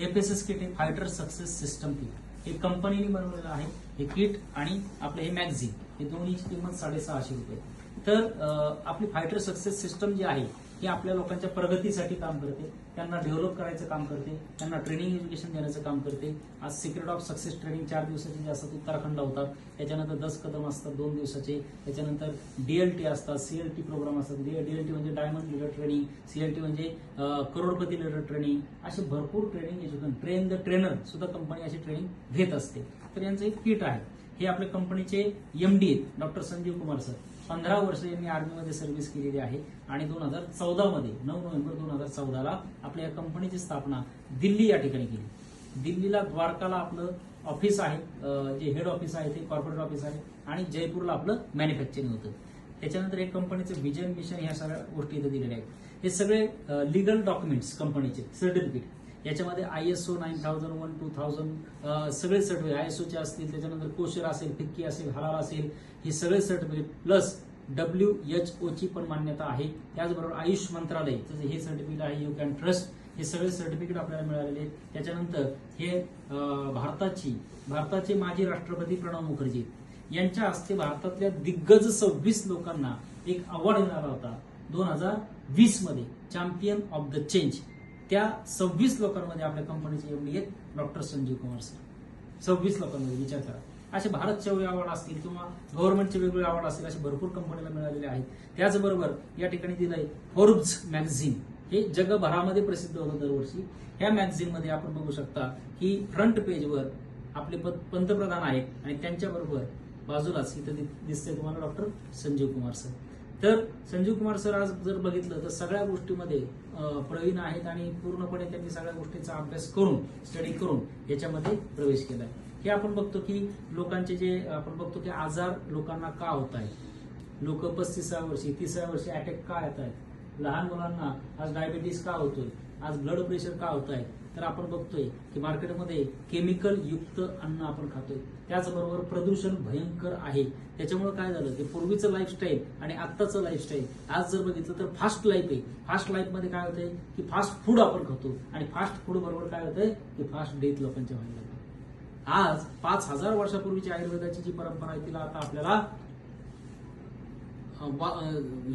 F S S kit हे fighter success system kit. हे कंपनीने बनवलेलं आहे. हे किट आणि आपलं हे मॅगझिन. हे दोन्हीची किंमत साडेसहाशे रुपये. तर आपली फायटर सक्सेस सिस्टम जी आहे ही आपल्या लोकांच्या प्रगतीसाठी काम करते. त्यांना डेव्हलप करायचं काम करते. त्यांना ट्रेनिंग एज्युकेशन देण्याचं काम करते. आज सिक्रेट ऑफ सक्सेस ट्रेनिंग चार दिवसाचे जे असतात उत्तराखंड होतात त्याच्यानंतर दस कदम असतात दोन दिवसाचे. त्याच्यानंतर डीएलटी असतात सीएलटी प्रोग्राम असतात. डीएलटी म्हणजे डायमंड लिडर ट्रेनिंग सीएलटी म्हणजे करोडपती लिडर ट्रेनिंग असे भरपूर training education train the trainer सुद्धा कंपनी अशी ट्रेनिंग घेत असते. तर यांचं एक किट आहे. हे आपल्या कंपनीचे एमडी आहेत डॉक्टर संजीव कुमार सर. पंधरा वर्ष यांनी आर्मीमध्ये सर्व्हिस केलेली आहे. आणि दोन हजार चौदामध्ये नऊ नोव्हेंबर दोन हजार चौदाला आपल्या या कंपनीची स्थापना दिल्ली या ठिकाणी केली. दिल्लीला द्वारकाला आपलं ऑफिस आहे जे हेड ऑफिस आहे ते कॉर्पोरेट ऑफिस आहे आणि जयपूरला आपलं मॅन्युफॅक्चरिंग होतं. त्याच्यानंतर एक कंपनीचं विजन मिशन ह्या सगळ्या गोष्टी इथे दिलेल्या आहेत. हे सगळे लिगल डॉक्युमेंट्स कंपनीचे सर्टिफिकेट याच्यामध्ये I S O nine thousand one two thousand सगळे सर्टिफिकेट आय एस ओचे असतील त्याच्यानंतर कोशर असेल फिक्की असेल हलाल असेल हे सगळे सर्टिफिकेट प्लस डब्ल्यू एच ओची पण मान्यता आहे. त्याचबरोबर आयुष मंत्रालय जसं हे सर्टिफिकेट आहे यू कॅन ट्रस्ट हे सगळे सर्टिफिकेट आपल्याला मिळालेले आहेत. त्याच्यानंतर हे भारताची भारताचे माजी राष्ट्रपती प्रणव मुखर्जी यांच्या हस्ते भारतातल्या दिग्गज सव्वीस लोकांना एक अवॉर्ड मिळाला होता दोन हजार वीसमध्ये चॅम्पियन ऑफ द चेंज त्या सव्वीस लोकांमध्ये आपल्या कंपनीचे एमडी आहेत डॉक्टर संजीव कुमार सर सव्वीस लोकांमध्ये विचार करा. असे भारतच्या अवॉर्ड असतील किंवा गव्हर्नमेंटचे वेगवेगळे अवॉर्ड असतील असे भरपूर कंपनीला मिळालेले आहेत. त्याचबरोबर या ठिकाणी दिलंय फोर्ब्स मॅगझिन हे जगभरामध्ये प्रसिद्ध होतं दरवर्षी. ह्या मॅगझिनमध्ये आपण बघू शकता की फ्रंट पेजवर आपले पंतप्रधान आहेत आणि त्यांच्याबरोबर बाजूलाच इथं दिसतंय तुम्हाला डॉक्टर संजीव कुमार सर तर संजीव कुमार सर आज जर बघितलं तर सगळ्या गोष्टीमध्ये प्रवीण आहेत आणि पूर्णपणे त्यांनी सगळ्या गोष्टीचा अभ्यास करून स्टडी करून याच्यामध्ये प्रवेश केलाय. हे आपण बघतो की लोकांचे जे आपण बघतो की आजार लोकांना का होत आहेत लोक पस्तीसाव्या वर्षी तिसऱ्या वर्षी अटॅक का येत आहेत लहान मुलांना आज डायबिटीस का होतोय? आज ब्लड प्रेशर का होत आहे तर आपण बघतोय की मार्केटमध्ये केमिकल युक्त अन्न आपण खातोय. त्याचबरोबर प्रदूषण भयंकर आहे. त्याच्यामुळे काय झालं की पूर्वीचं लाईफस्टाईल आणि आत्ताचं लाईफस्टाईल आज जर बघितलं तर फास्ट लाईफ आहे. फास्ट लाईफमध्ये काय होतंय की फास्ट फूड आपण खातो. आणि फास्ट फूड बरोबर काय होतंय की फास्ट डेथ लोकांच्या व्हायला आज पाच हजार वर्षापूर्वीची आयुर्वेदाची जी परंपरा आहे तिला आता आपल्याला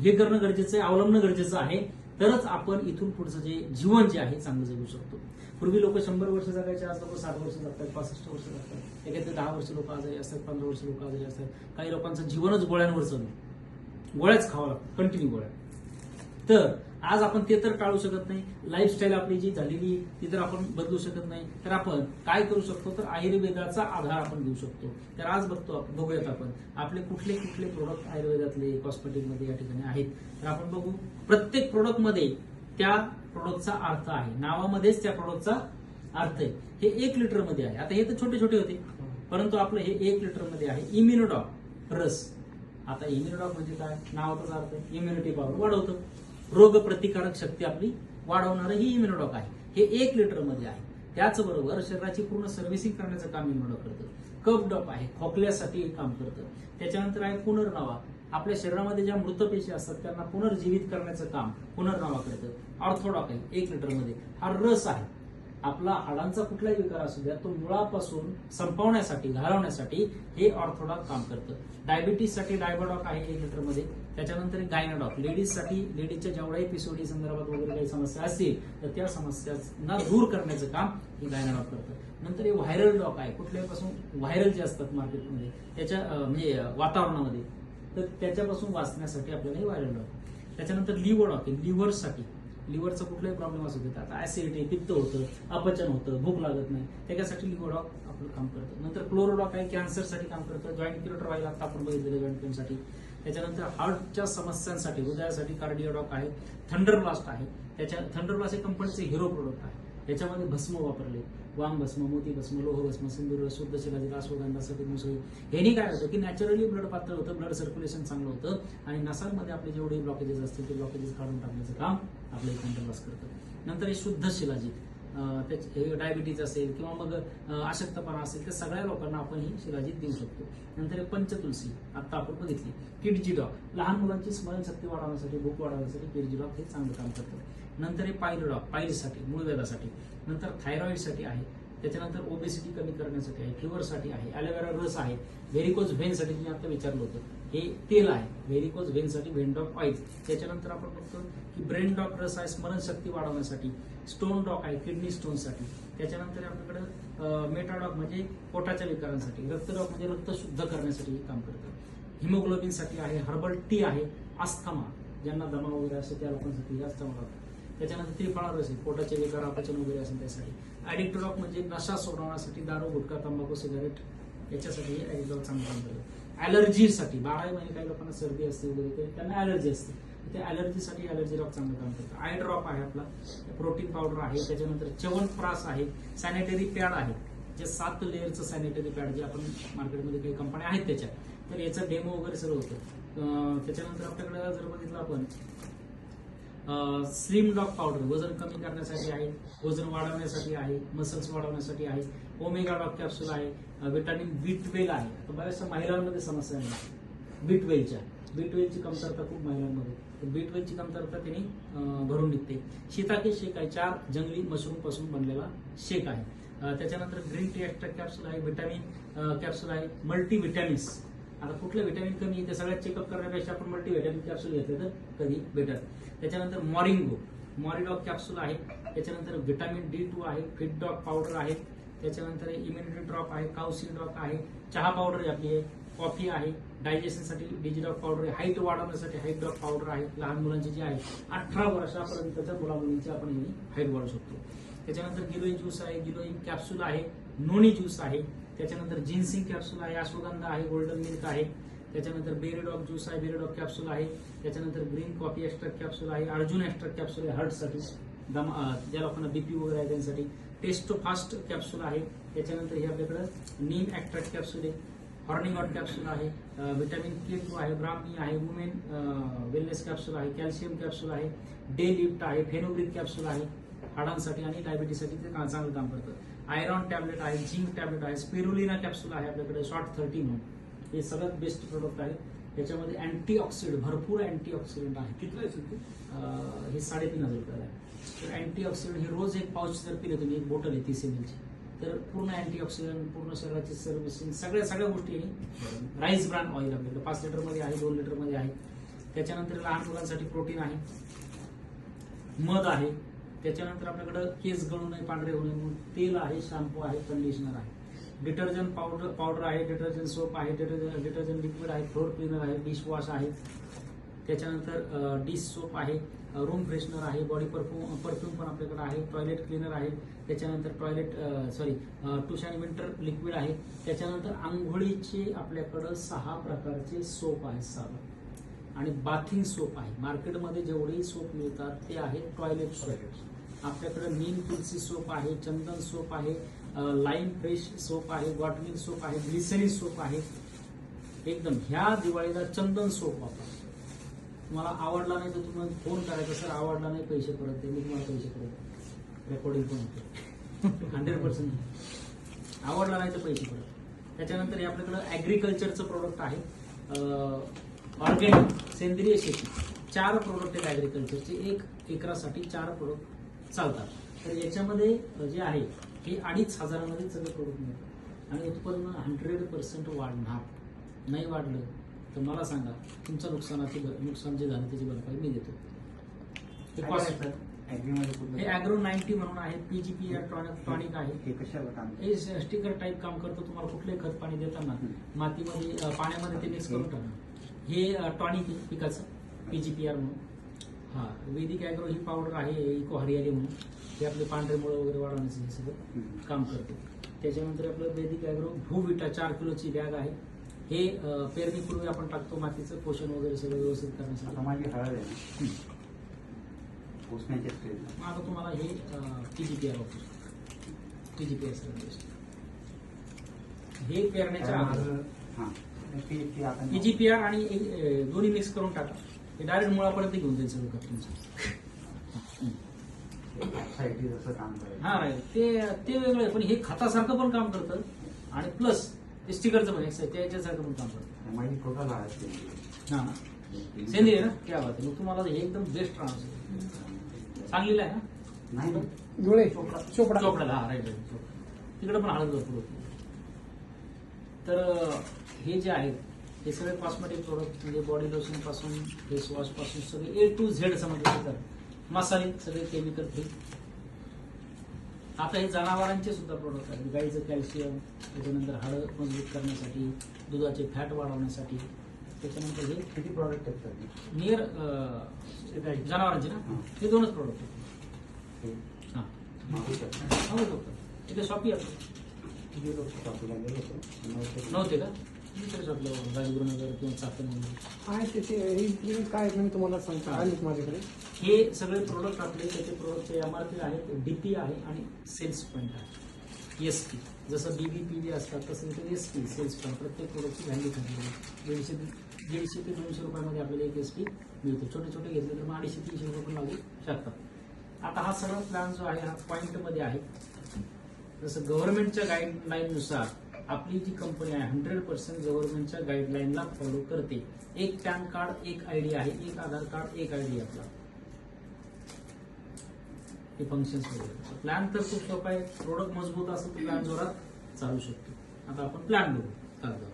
हे करणं गरजेचं आहे अवलंबणं गरजेचं आहे. तरच आपण इथून पुढचं जे जीवन जे आहे चांगलं जगू शकतो. पूर्वी लोक शंभर वर्ष जगायचे आज लोक साठ वर्ष जगतात पासष्ट वर्ष जगतात. एखाद्या दहा वर्ष लोक आजारी असतात पंधरा वर्ष लोक आजारी असतात. काही लोकांचं जीवनच गोळ्यांवर चालू गोळ्याच खावं लागतं कंटिन्यू गोळ्या. तर आज आपण ते तर टाळू शकत नाही. लाईफस्टाईल आपली जी झालेली ती तर आपण बदलू शकत नाही. तर आपण काय करू शकतो? तर आयुर्वेदाचा आधार आपण घेऊ शकतो. तर आज बघतो आपण बघूयात आपण. आपले कुठले कुठले प्रोडक्ट आयुर्वेदातले कॉस्मेटिकमध्ये या ठिकाणी आहेत. तर आपण बघू प्रत्येक प्रोडक्टमध्ये त्या प्रोडक्टचा अर्थ आहे. नावामध्येच त्या प्रोडक्टचा अर्थ आहे. हे एक लिटरमध्ये आहे. आता हे तर छोटे छोटे होते. परंतु आपलं हे एक लिटरमध्ये आहे. इम्युनोडॉक रस. आता इम्युनोडॉक म्हणजे काय? नावाचाच अर्थ इम्युनिटी पॉवर वाढवतं. रोग प्रतिकारक शक्ती आपली वाढवणारं ही इम्युनोडॉक आहे. हे एक लिटरमध्ये आहे. त्याचबरोबर शरीराची पूर्ण सर्व्हिसिंग करण्याचं काम इम्युनोडॉक करतं. कप डॉप आहे. खोकल्यासाठी काम करतं. त्याच्यानंतर आहे पुनर्नावा. आपल्या शरीरामध्ये ज्या मृत पेशी असतात त्यांना पुनर्जीवित करण्याचं काम पुनर्नावा करतं. ऑर्थोडॉक आहे एक लिटरमध्ये. हा रस आहे. आपला हाडांचा कुठलाही विकार असू द्या तो मुळापासून संपवण्यासाठी घालवण्यासाठी हे ऑर्थोडॉक काम करतं. डायबिटीससाठी डायबोडॉक आहे एक लिटरमध्ये. त्याच्यानंतर गायनाडॉक लेडीजसाठी लेडीजच्या जेवढ्याही पिसोडी संदर्भात वगैरे काही समस्या असतील तर त्या समस्यांना दूर करण्याचं काम हे गायनाडॉक करतं. नंतर हे व्हायरल डॉक आहे. कुठल्यापासून व्हायरल जे असतात मार्केटमध्ये त्याच्या म्हणजे वातावरणामध्ये. तर त्याच्यापासून वाचण्यासाठी आपल्याला हे व्हायरल डॉक त्याच्यानंतर लिव्हर डॉक आहे लिव्हरसाठी. लिव्हरचा कुठलाही प्रॉब्लेम असू देतात आता ऍसिडिटी पित्त होतं अपचन होतं भूक लागत नाही त्याच्यासाठी लिव्हरडॉक आपलं काम करतं. नंतर क्लोरोडॉक आहे कॅन्सरसाठी काम करतं जॉईंट क्युरेटर व्हायला आता आपण बघितलेलं जॉईंट पेनसाठी त्याच्यानंतर हार्टच्या समस्यांसाठी हृदयासाठी कार्डिओडॉक आहे थंडर ब्लास्ट आहे. त्याच्या थंडर ब्लास्ट हे कंपनीचे हिरो प्रोडक्ट आहे. याच्यामध्ये भस्म वापरले. वांग भस्म मोती भस्म लोह भस्म सिंदूर शुद्ध शिलाजी रासवगंधा सफेद मुसळी. ह्यानी काय होतं की नॅचरली ब्लड पातळ होतं ब्लड सर्क्युलेशन चांगलं होतं आणि नसांमध्ये आपले जेवढे ब्लॉकेजेस असतील ते ब्लॉकेजेस काढून टाकण्याचं काम आपलं थंडर करतं. नंतर हे शुद्ध शिलाजीत. डायबिटीज असेल किंवा मग अशक्तपणा असेल त्या सगळ्या लोकांना आपण ही शिलाजीत देऊ शकतो. नंतर हे पंचतुलसी आता आपण बघितली. किडजी डॉग. लहान मुलांची स्मरणशक्ती वाढवण्यासाठी भूक वाढवण्यासाठी किडजी डॉग हे चांगलं काम करतं नंतर हे पायल डॉग पायरीसाठी मूळव्याधासाठी. नंतर थायरॉइडसाठी आहे. त्याच्यानंतर ओबेसिटी कमी करण्यासाठी आहे फिवरसाठी आहे ॲलोवेरा रस आहे व्हेरिकोज व्हेनसाठी तुम्ही आता विचारलं होतं. हे तेल आहे व्हेरिकोज व्हेनसाठी व्हेनडॉक ऑइल त्याच्यानंतर आपण बघतो की ब्रेन डॉक रस आहे स्मरणशक्ती वाढवण्यासाठी. स्टोन डॉक आहे किडनी स्टोनसाठी त्याच्यानंतर आपल्याकडे मेटाडॉक म्हणजे पोटाच्या विकारांसाठी रक्तडॉक म्हणजे रक्त शुद्ध करण्यासाठी काम करतं. हिमोग्लोबिनसाठी आहे हर्बल टी आहे अस्थमा ज्यांना दमा वगैरे असतो त्या लोकांसाठी हे अस्थमा डॉक त्याच्यानंतर त्रिफळा रस आहे पोटाचे विकार अपचन वगैरे असेल त्यासाठी. ॲडिक्टोडॉक म्हणजे नशा सोडवण्यासाठी दारू गुटखा तंबाखू सिगारेट याच्यासाठी ॲडिक्टोडॉक चांगलं काम करतं. ॲलर्जीसाठी बारा महिने म्हणजे काही लोकांना सर्दी असते वगैरे ते त्यांना ॲलर्जी असते. ते ॲलर्जीसाठी ॲलर्जी ड्रॉप चांगलं काम करतं. आय ड्रॉप आहे आपला प्रोटीन पावडर आहे त्याच्यानंतर च्यवनप्रास आहे सॅनिटरी पॅड आहे. जे सात लेअरचं सॅनिटरी पॅड जे आपण मार्केटमध्ये काही कंपन्या आहेत त्याच्या तर याचं डेमो वगैरे सर्व होतं. त्याच्यानंतर आपल्याकडे जर बघितलं आपण स्लिम डॉग पावडर वजन कमी करण्यासाठी आहे वजन वाढवण्यासाठी आहे मसल्स वाढवण्यासाठी आहे ओमेगा डॉग कॅप्सूल आहे विटामिन बीटवेल आहे. बऱ्याचशा महिलांमध्ये समस्या आहे. बीटवेलच्या बीटवेलची कमतरता खूप महिलांमध्ये. बीटवेलची कमतरता त्यांनी भरून निघते. शीताके शेक आहे. चार जंगली मशरूमपासून बनलेला शेक आहे. त्याच्यानंतर ग्रीन टी एक्स्ट्रा कॅप्सूल आहे व्हिटॅमिन कॅप्सूल आहे मल्टी व्हिटॅमिन्स आता कुठलं व्हिटॅमिन कमी आहे ते सगळ्यात चेकअप करण्यापेक्षा आपण मल्टी व्हिटॅमिन कॅप्सूल घेतले तर कधी बेटर त्याच्यानंतर मॉरिंगो मॉरिडॉग कॅप्सूल आहे. त्याच्यानंतर व्हिटॅमिन डी टू आहे फिट डॉग पावडर आहे. त्याच्यानंतर इम्युनिटी ड्रॉप आहे काउसी ड्रॉप आहे चहा पावडर आपली आहे कॉफी आहे. डायजेशनसाठी डिजिडॉक पावडर आहे. हाईट वाढवण्यासाठी हाईट डॉग पावडर आहे. लहान मुलांची जी आहे अठरा वर्षापर्यंतच्या मुला मुलींची आपण हाईट वाढवू शकतो. त्याच्यानंतर गिलोईन ज्यूस आहे. गिलोईन कॅप्सूल आहे. नोनी ज्यूस आहे. त्याच्यानंतर जिन्सिंग कॅप्सूल आहे अश्वगंधा आहे गोल्डन मिल्क आहे. त्याच्यानंतर बेरेडॉक ज्यूस आहे बेरेडॉक कॅप्सूल आहे. त्याच्यानंतर ग्रीन कॉफी एक्स्ट्रॅक्ट कॅप्सूल आहे अर्जुन एक्स्ट्रॅक्ट कॅप्सूल आहे हार्टसाठी दम ज्या लोकांना बीपी वगैरे आहे त्यांसाठी. टेस्टो फास्ट कॅप्सूल आहे. त्याच्यानंतर हे आपल्याकडं नीम एक्स्ट्रॅक्ट कॅप्सूल आहे. हॉर्निंगॉट कॅप्सूल आहे. व्हिटॅमिन के टू आहे ब्राह्मी आहे वुमेन वेलनेस कॅप्सूल आहे कॅल्शियम कॅप्सूल आहे डे लिफ्ट आहे फेनोब्रिक कॅप्सूल आहे. हाडांसाठी आणि डायबिटीससाठी ते चांगलं काम करतं. आयरॉन टॅबलेट आहे झिंक टॅबलेट आहे स्पिरुलिना कॅप्सूल आहे आपल्याकडे शॉर्ट थर्टी म्हणून. हे सगळ्यात बेस्ट प्रोडक्ट आहे. त्याच्यामध्ये अँटी ऑक्सिडंट भरपूर अँटी ऑक्सिडंट आहे. किती आहे हे साडेतीन हजार रुपयाला आहे. तर अँटी ऑक्सिडंट हे रोज एक पाऊच जर पिले तुम्ही एक बॉटल आहे तीस एम ची तर पूर्ण अँटी ऑक्सिडंट पूर्ण शरीराची सर्व्हिसिंग सगळ्या सगळ्या गोष्टी राईस ब्रँड ऑइल आपल्याकडे पाच लिटरमध्ये आहे दोन लिटरमध्ये आहे. त्याच्यानंतर लहान मुलांसाठी प्रोटीन आहे. मध आहे. त्याच्यानंतर आपल्याकडं केस गळू नये पांढरे होऊ नये म्हणून तेल आहे शॅम्पू आहे कंडिशनर आहे. डिटर्जंट पावडर पावडर आहे डिटर्जंट सोप आहे डिटर्जंट डिटर्जंट लिक्विड आहे फ्लोर क्लीनर आहे डिश वॉश आहे. त्याच्यानंतर डिश सोप आहे रूम फ्रेशनर आहे बॉडी परफ्यूम परफ्यूम पण आपल्याकडे आहे टॉयलेट क्लीनर आहे. त्याच्यानंतर टॉयलेट सॉरी टूश आणि विंटर लिक्विड आहे. त्याच्यानंतर आंघोळीचे आपल्याकडं सहा प्रकारचे सोप आहेत साबण आणि बाथिंग सोप आहे. मार्केटमध्ये जेवढेही सोप मिळतात ते आहेत टॉयलेट सोप आपल्याकडे नीम तुलसी सोप आहे चंदन सोप आहे लाईम फ्रेश सोप आहे गॉटमिल सोप आहे ग्लिसरी सोप आहे. एकदम ह्या दिवाळीला चंदन सोप वापरा. तुम्हाला आवडला नाही तर तुम्हाला फोन करायचा सर आवडला नाही पैसे परत दे मी तुम्हाला पैसे परत रेकॉर्डिंग पण होते. हंड्रेड पर्सेंट आवडला नाही तर पैसे परत त्याच्यानंतर हे आपल्याकडं ॲग्रिकल्चरचं प्रोडक्ट आहे. ऑर्गॅनिक सेंद्रिय शेती. चार प्रोडक्ट आहेत ॲग्रिकल्चरचे एक एकरासाठी चार प्रोडक्ट चालतात. तर याच्यामध्ये जे आहे हे अडीच हजारामध्ये सगळे प्रोडक्ट मिळतात आणि उत्पन्न हंड्रेड पर्सेंट वाढणार. नाही वाढलं तर मला सांगा तुमचं नुकसानाची नुकसान जे झालं त्याची भरपाई मी देतो. हे कुठलं? हे अॅग्रो नाईन्टी म्हणून आहे पीजीपी टॉनिक आहे. हे स्टिकर टाईप काम करतं तुम्हाला कुठलंही खत पाणी देताना. मातीमध्ये पाण्यामध्ये ते मिक्स करून टाका हे टॉनिक पिकाचं पीजीपीआर म्हणून. हा वैदिक अॅग्रो ही पावडर आहे इको हरियाली म्हणून. हे आपले पांढरे मुळं वगैरे वाढवण्याचं हे सगळं काम करते. त्याच्यानंतर आपलं वैदिक अॅग्रो भूविटा चार किलोची बॅग आहे. हे पेरणीपूर्वी आपण टाकतो मातीचं पोषण वगैरे सगळं व्यवस्थित करण्यासाठी. माझी हळद आहे. आता तुम्हाला हे पीजीपीआर वापरू पीजीपीआर हे पेरण्याच्या हां. ते ते आता पीजीपीआर आणि दोन्ही मिक्स करून टाका. हे डायरेक्ट मुळापर्यंत घेऊन जाईल सगळं खत तुमचं जसं काम करायचं हा ते ते वेगळं आहे पण हे खतासारखं पण काम करतं. आणि प्लस ते स्टिकरचं पण एक्स आहे त्याच्यासारखं पण काम करतं. हा. सेंद्रिय ना? क्या बात आहे. मग तुम्हाला हे एकदम बेस्ट राहणार चांगलेलं आहे ना? नाही. ना धुळे चोपडा. चोपडा. हा राईट राईट तिकडे पण हळद भरपूर होती. तर हे जे आहेत हे सगळे कॉस्मेटिक प्रोडक्ट म्हणजे बॉडी लोशनपासून फेस वॉशपासून सगळे ए टू झेड समजले जातात मसाले सगळे केमिकल फ्री आता हे जनावरांचे सुद्धा प्रोडक्ट आहेत. गाईचं कॅल्शियम त्याच्यानंतर हाडं मजबूत करण्यासाठी दुधाचे फॅट वाढवण्यासाठी. त्याच्यानंतर हे किती प्रॉडक्ट आहेत नियर जनावरांचे ना? हं. दोनच प्रोडक्ट आहेत. हे. मागू शकता सांगू शकतो इथे शॉपी आहे गेलो शॉपीला गेलो होतो नव्हते. नव्हते का? दुसरे शॉपला राजगुरुनगर किंवा चाकण आहे त्याचे हे काय आहे मी तुम्हाला सांगतो. आलेच माझ्याकडे. हे सगळे प्रोडक्ट आपले त्याचे प्रोडक्टचे एम आर पी आहेत डीपी आहे आणि सेल्स पॉईंट आहे. एस पी जसं बी बी पी बी असतात तसं इथे एस पी सेल्स पॉईंट प्रत्येक प्रोडक्टची व्हॅल्यू ठरलेली आहे. दीडशे दीडशे ते दोनशे रुपयामध्ये आपल्याला एक एस पी मिळतो. छोटे छोटे घेतले तर मग अडीचशे तीनशे रुपये पण लागू शकतात. आता हा सगळा प्लॅन जो आहे हा पॉईंटमध्ये आहे. जसं गव्हर्नमेंटच्या गाईडलाईननुसार आपली जी कंपनी आहे हंड्रेड पर्सेंट गव्हर्नमेंटच्या गाईडलाईनला फॉलो करते. एक पॅन कार्ड एक आयडी आहे. एक आधार कार्ड एक आयडी आपला. हे फंक्शन्स वगैरे. प्लॅन तर खूप सोपा आहे. प्रोडक्ट मजबूत असं प्लॅन जोरात चालू शकतो. आता आपण प्लॅन बघू. कागदावर